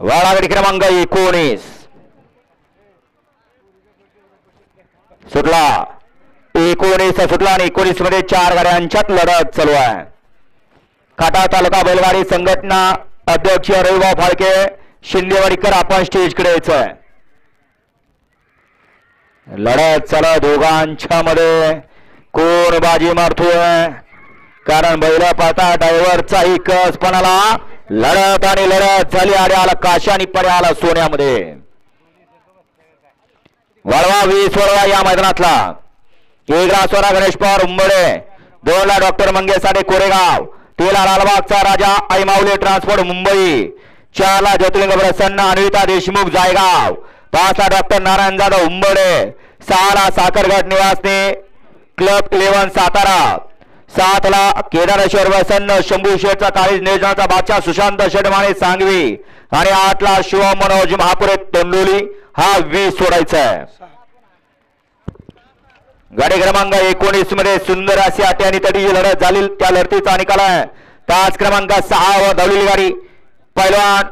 वाळागडी क्रमांक एकोणीस. सुटला. एकोणीस सुटला आणि एकोणीसमध्ये चार गाड्यांच्यात लढत चालू आहे. काटा तालुका बैलगाडी संघटना अध्यक्ष रविभाऊ फाळके शिंदेवाडीकर आपण स्टेजकडे यायचंय लढत चला दोघांच्या मध्ये. कोण बाजी मारतोय. कारण बैला पाहता ड्रायव्हरचाही कस लढत आणि लढत झाली आणि आला काशा आणि पडे आला सोन्यामध्ये. वळवा वीस वळवा या मैदानातला. एकला सोना गणेश पवार उंबडे. दोनला डॉक्टर मंगेसाडे कोरेगाव. तीला लालबागचा राजा ऐमावले ट्रान्सपोर्ट मुंबई. चारला ज्योतिलिंग प्रसन्न अनिता देशमुख जायगाव. पाचला डॉक्टर नारायण जाधव उंबडे. सहाला साखरघाट निवासने क्लब इलेव्हन सातारा. सातला केदारेश्वर वसन शंभू शेठचा काळीज नियोजनाचा बादशाह सुशांत शेडमाने सांगवी. आणि आठला शिव मनोज महापुरे तोंडोली हा वीस सोडायचा आहे. गाडी क्रमांक एकोणीसमध्ये सुंदर अशी आटे आणि तटी लढत झाली त्या लढतीचा निकाल आहे. तास क्रमांक सहा व धावलेली गाडी. पैलवान